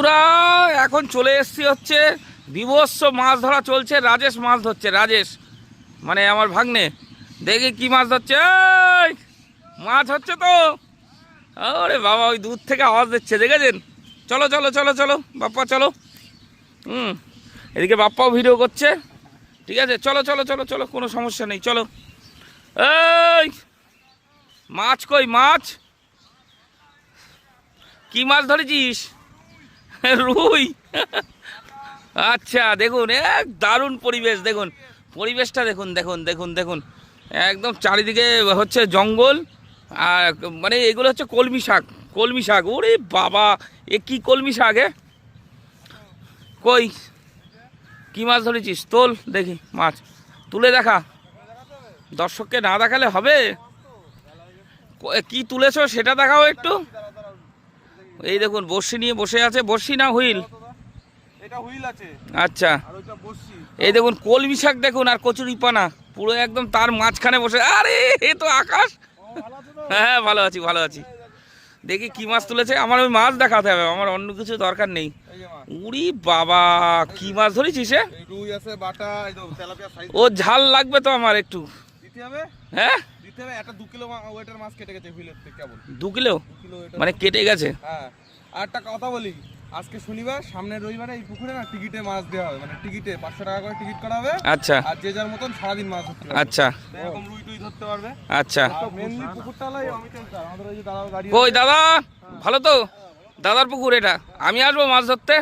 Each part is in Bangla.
বন্ধুরা, এখন চলে এসছি হচ্ছে বিভৎস মাছ ধরা চলছে, রাজেশ মাছ ধরছে, রাজেশ। মানে আমার ভাগ্নে, দেখি কি মাছ ধরছে মাছ হচ্ছে তো। আরে বাবা, ওই দূর থেকে আওয়াজ দিচ্ছে, দেখেছেন? চলো চলো চলো চলো, বাপ্পা, চলো। হুম, এদিকে বাপ্পাও ভিডিও করছে। ঠিক আছে, চলো চলো চলো চলো, কোনো সমস্যা নেই, চলো। এই, মাছ কই, মাছ? কি মাছ ধরেছিস? রুই। আচ্ছা দেখুন, এক দারুণ পরিবেশ, দেখুন। পরিবেশটা দেখুন দেখুন দেখুন দেখুন। একদম চারিদিকে হচ্ছে জঙ্গল, আর মানে এগুলো হচ্ছে কলমি শাক কলমি শাক। ওরে বাবা, এ কি কলমি শাক, এ? কই? কি মাছ ধরেছিস? তোল, দেখি, মাছ। তুলে দেখা। দর্শককে না দেখালে হবে? ক- তুলেছো, সেটা দেখাও একটু। এই দেখুন বর্ষি নিয়ে বসে আছে বর্ষি না হুইল? এটা হুইল আছে। আচ্ছা। এই দেখুন কলমি শাক দেখুন আর কচুরি পানা। পুরো একদম তার মাঝখানে বসে। আরে এ তো আকাশ। হ্যাঁ ভালো আছি ভালো আছি। দেখি। কি মাছ তুলেছে। আমার ওই মাছ দেখাতে হবে আমার অন্য কিছু দরকার নেই। উড়ি বাবা কি মাছ ধরেছিস ও ঝাল লাগবে তো আমার একটু। হ্যাঁ? একটা দু কিলো ওয়েটের মাছ কেটে গেছে হুইলের থেকে কেবল। দু কিলো? মানে কেটে গেছে? হ্যাঁ। আর একটা কথা বলি আজকে শনিবার সামনের রবিবারে এই পুকুরে না টিকিটে মাছ দেওয়া হবে মানে টিকিটে পাঁচশো টাকা করে টিকিট করা হবে। আচ্ছা। আর যে যার মতন সারাদিন মাছ ধরতে আচ্ছা। এরকম রুই টুই ধরতে পারবে। আচ্ছা। মেনলি পুকুরটা হলো আমাদের ওই যে দাদা গাড়ি কই দাদা? ভালো তো? দাদার পুকুর এটা। আমি আসব মাছ ধরতে?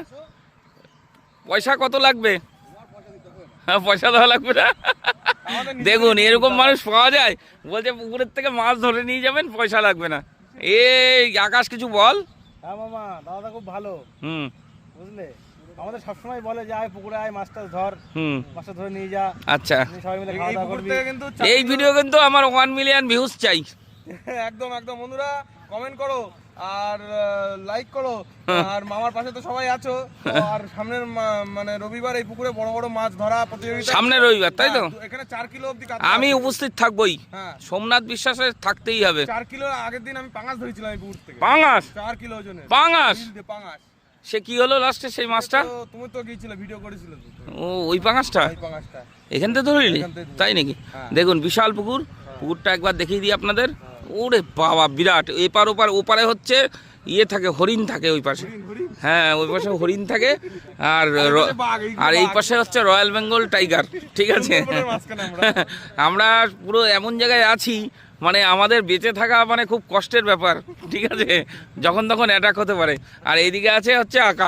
পয়সা কত লাগবে? হ্যাঁ পয়সা দেওয়া লাগবে না? দেখুন এরকম মানুষ পাওয়া যায় বলছে পুকুরের থেকে মাছ ধরে নিয়ে যাবেন পয়সা লাগবে না। এই আকাশ কিছু বল? হ্যাঁ মামা দাদা খুব ভালো। হুম। বুঝলে? আমাদের সবসময় বলে যে আয় পুকুরে আয় মাছটা ধর হুম। মাছটা ধরে নিয়ে যা। আচ্ছা। সবাই মিলে এই- খাওয়া দাওয়া করবি। কিন্তু এই ভিডিও কিন্তু আমার ওয়ান মিলিয়ন ভিউজ চাই। একদম একদম। বন্ধুরা কমেন্ট করো। আর লাইক করো। আর মামার পাশে তো সবাই আছো। আর সামনের মানে রবিবার এই পুকুরে বড় বড় মাছ ধরা প্রতিযোগিতা। সামনের রবিবার তাই তো? হ্যাঁ, এখানে চার কিলো অব্দি কাতলা আমি উপস্থিত থাকবোই। হ্যাঁ। সোমনাথ বিশ্বাসে থাকতেই হবে। চার কিলো আগের দিন আমি পাঙাশ ধরেছিলাম এই পুকুর থেকে। পাঙাশ? চার কিলো ওজনের। পাঙাশ? পাঙাশ। সে কি হলো লাস্টে সেই মাছটা? তুমি তো গিয়েছিলে ভিডিও করেছিলে ও ওই পাঙাশটা? এখান থেকে ধরলি? তাই নাকি? হ্যাঁ। দেখুন বিশাল পুকুর। পুকুরটা একবার দেখিয়ে দিই আপনাদের। ওরে বাবা বিরাট। এপার ওপার ওপারে হচ্ছে ইয়ে থাকে হরিণ থাকে ওই পাশে। হ্যাঁ ওই পাশে হরিণ থাকে। আর আর এই পাশে হচ্ছে রয়্যাল বেঙ্গল টাইগার ঠিক আছে। আমরা। পুরো এমন জায়গায় আছি মানে আমাদের বেঁচে থাকা মানে খুব কষ্টের ব্যাপার ঠিক আছে? যখন তখন অ্যাটাক হতে পারে। আর এইদিকে আছে হচ্ছে আকাশ